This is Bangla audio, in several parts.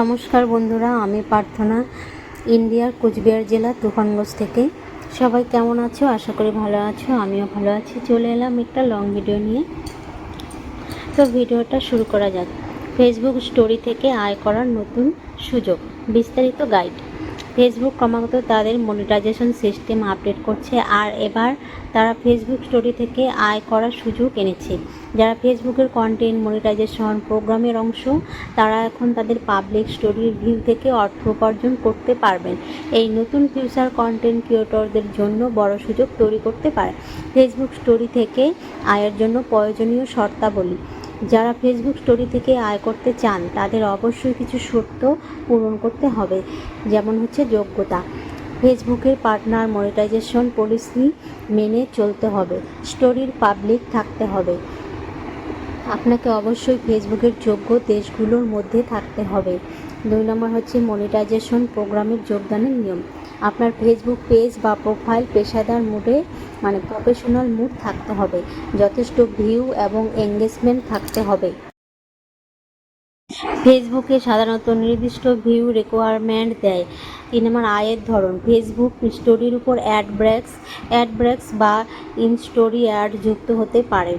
নমস্কার বন্ধুরা, আমি প্রার্থনা। ইন্ডিয়ার কুচবিহার জেলা তুফানগঞ্জ থেকে। সবাই কেমন আছো? আশা করি ভালো আছো, আমিও ভালো আছি। চলে এলাম একটা লং ভিডিও নিয়ে। তো ভিডিওটা শুরু করা যাক। ফেসবুক স্টোরি থেকে আয় করার নতুন সুযোগ, বিস্তারিত গাইড ফেসবুক ক্রমাগত তাদের মনিটাইজেশন সিস্টেম আপডেট করছে আর এবার তারা ফেসবুক স্টোরি থেকে আয় করার সুযোগ এনেছে। যারা ফেসবুকের কন্টেন্ট মনিটাইজেশন প্রোগ্রামের অংশ, তারা এখন তাদের পাবলিক স্টোরির ভিউ থেকে অর্থ উপার্জন করতে পারবেন। এই নতুন ফিউচার কন্টেন্ট ক্রিয়েটরদের জন্য বড় সুযোগ তৈরি করতে পারে। ফেসবুক স্টোরি থেকে আয়ের জন্য প্রয়োজনীয় শর্তাবলী। যারা ফেসবুক স্টোরি থেকে আয় করতে চান, তাদের অবশ্যই কিছু শর্ত পূরণ করতে হবে। যেমন হচ্ছে যোগ্যতা। ফেসবুকের পার্টনার মনিটাইজেশন পলিসি মেনে চলতে হবে। স্টোরির পাবলিক থাকতে হবে। আপনাকে অবশ্যই ফেসবুকের যোগ্য দেশগুলোর মধ্যে থাকতে হবে। দুই নম্বর হচ্ছে মনিটাইজেশন প্রোগ্রামের যোগদানের নিয়ম। আপনার ফেসবুক পেজ বা প্রোফাইল পেশাদার মুডে মানে প্রফেশনাল মুড থাকতে হবে। যথেষ্ট ভিউ এবং এঙ্গেজমেন্ট থাকতে হবে। ফেসবুকে সাধারণত নির্দিষ্ট ভিউ রিকোয়ারমেন্ট দেয়। তিন নম্বর আয়ের ধরন ফেসবুক স্টোরির উপর অ্যাড ব্রেক্স অ্যাড ব্রেক্স বা ইন স্টোরি অ্যাড যুক্ত হতে পারে।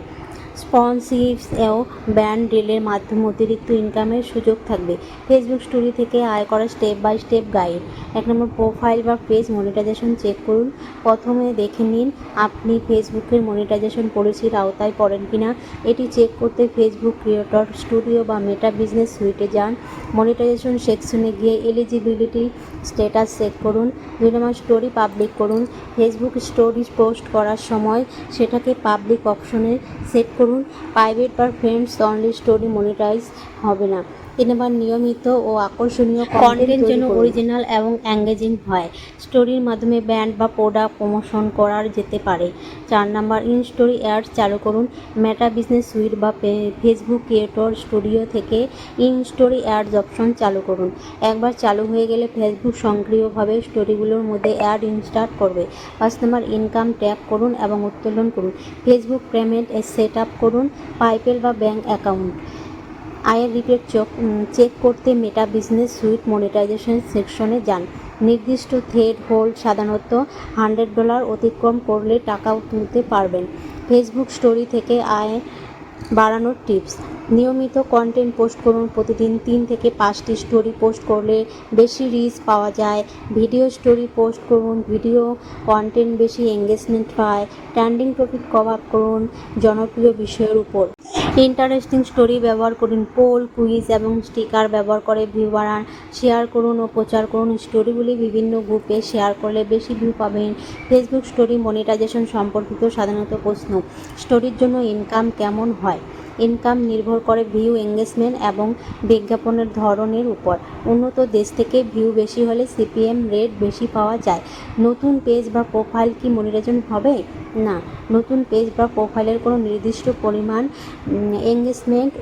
স্পন্সিভস ও ব্যান্ড ডিলের মাধ্যমে অতিরিক্ত ইনকামের সুযোগ থাকবে। ফেসবুক স্টোরি থেকে আয় করা স্টেপ বাই স্টেপ গাইড। এক নম্বর প্রোফাইল বা পেজ মনিটাইজেশন চেক করুন। প্রথমে দেখে নিন, আপনি ফেসবুকের মনিটাইজেশন পলিসির আওতায় পড়েন কিনা। এটি চেক করতে ফেসবুক ক্রিয়েটর, স্টুডিও বা মেটা বিজনেস সুইটে যান। মনিটাইজেশন সেকশনে গিয়ে এলিজিবিলিটি স্ট্যাটাস চেক করুন। দুই নম্বর স্টোরি পাবলিক করুন। ফেসবুক স্টোরি পোস্ট করার সময় সেটাকে পাবলিক অপশনে সেট করুন। প্রাইভেট বা ফ্রেন্ডস অনলি স্টোরি মনিটাইজ হবে না। তিন নম্বর নিয়মিত ও আকর্ষণীয় কন্টেন্ট যেন অরিজিনাল এবং অ্যাঙ্গেজিং হয়। স্টোরির মাধ্যমে ব্র্যান্ড বা প্রোডাক্ট প্রমোশন করা যেতে পারে। চার নাম্বার ইন স্টোরি অ্যাডস চালু করুন। মেটা বিজনেস সুইট বা ফেসবুক ক্রিয়েটর স্টুডিও থেকে ইন স্টোরি অ্যাডস অপশন চালু করুন। একবার চালু হয়ে গেলে ফেসবুক সক্রিয়ভাবে স্টোরিগুলোর মধ্যে অ্যাড ইনস্টার্ট করবে। পাঁচ নম্বর ইনকাম ট্যাগ করুন এবং উত্তোলন করুন। ফেসবুক পেমেন্ট সেট আপ করুন। পাইপেল বা ব্যাঙ্ক অ্যাকাউন্ট আয়ের রিপোর্ট চেক করতে মেটা বিজনেস সুইট মনিটাইজেশন সেকশনে যান। নির্দিষ্ট থ্রেড হোল্ড সাধারণত হান্ড্রেড ডলার অতিক্রম করলে টাকাও তুলতে পারবেন। ফেসবুক স্টোরি থেকে আয় বাড়ানোর টিপস। নিয়মিত কন্টেন্ট পোস্ট করুন, প্রতিদিন তিন থেকে পাঁচটি স্টোরি পোস্ট করলে বেশি রিচ পাওয়া যায়। ভিডিও স্টোরি পোস্ট করুন, ভিডিও কন্টেন্ট বেশি এঙ্গেজমেন্ট পায়। ট্রেন্ডিং টপিক কভার করুন, জনপ্রিয় বিষয়ের উপর। ইন্টারেস্টিং স্টোরি ব্যবহার করুন পোল কুইজ এবং স্টিকার ব্যবহার করে ভিউ বাড়ান শেয়ার করুন ও প্রচার করুন। স্টোরিগুলি বিভিন্ন গ্রুপে শেয়ার করলে বেশি ভিউ পাবেন। ফেসবুক স্টোরি মনিটাইজেশন সম্পর্কিত সাধারণত প্রশ্ন। স্টোরির জন্য ইনকাম কেমন হয়? ইনকাম নির্ভর করে ভিউ এঙ্গেজমেন্ট এবং বিজ্ঞাপনের ধরনের উপর। উন্নত দেশ থেকে ভিউ বেশি হলে সিপিএম রেট বেশি পাওয়া যায়। নতুন পেজ বা প্রোফাইল কি মনিটাইজেশন হবে? না। নতুন পেজ বা প্রোফাইলের কোনো নির্দিষ্ট পরিমাণ এঙ্গেজমেন্ট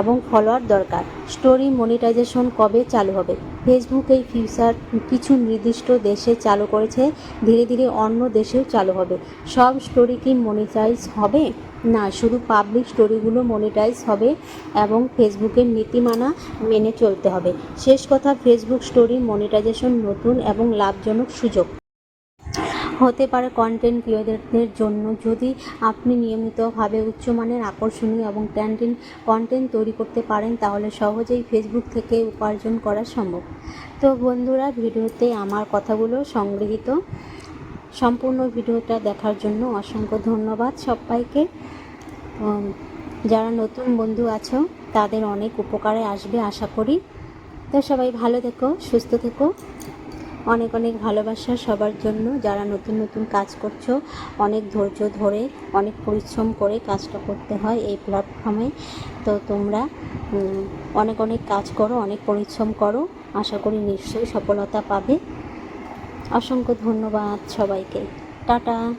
এবং ফলোয়ার দরকার। স্টোরি মনিটাইজেশন কবে চালু হবে? ফেসবুক এই ফিউচার কিছু নির্দিষ্ট দেশে চালু করেছে, ধীরে ধীরে অন্য দেশেও চালু হবে। সব স্টোরি কি মনিটাইজ হবে? না, শুধু পাবলিক স্টোরিগুলো মনিটাইজ হবে এবং ফেসবুকের নীতিমানা মেনে চলতে হবে। শেষ কথা ফেসবুক স্টোরি মনিটাইজেশন নতুন এবং লাভজনক সুযোগ। হতে পারে কন্টেন্ট ক্রিয়েটরদের জন্য। যদি আপনি নিয়মিতভাবে উচ্চমানের আকর্ষণীয় এবং ট্রেন্ডিং কন্টেন্ট তৈরি করতে পারেন, তাহলে সহজেই ফেসবুক থেকে উপার্জন করা সম্ভব। তো বন্ধুরা, ভিডিওতে আমার কথাগুলো সংগৃহীত। সম্পূর্ণ ভিডিওটা দেখার জন্য অসংখ্য ধন্যবাদ সবাইকে। যারা নতুন বন্ধু আছো, তাদের অনেক উপকারে আসবে, আশা করি। তো সবাই ভালো থেকো, সুস্থ থেকো। অনেক অনেক ভালোবাসা সবার জন্য। যারা নতুন নতুন কাজ করছ, অনেক ধৈর্য ধরে, অনেক পরিশ্রম করে কাজটা করতে হয় এই প্ল্যাটফর্মে তো তোমরা অনেক অনেক কাজ করো, অনেক পরিশ্রম করো। আশা করি নিশ্চয়ই সফলতা পাবে। অসংখ্য ধন্যবাদ সবাইকে। টাটা!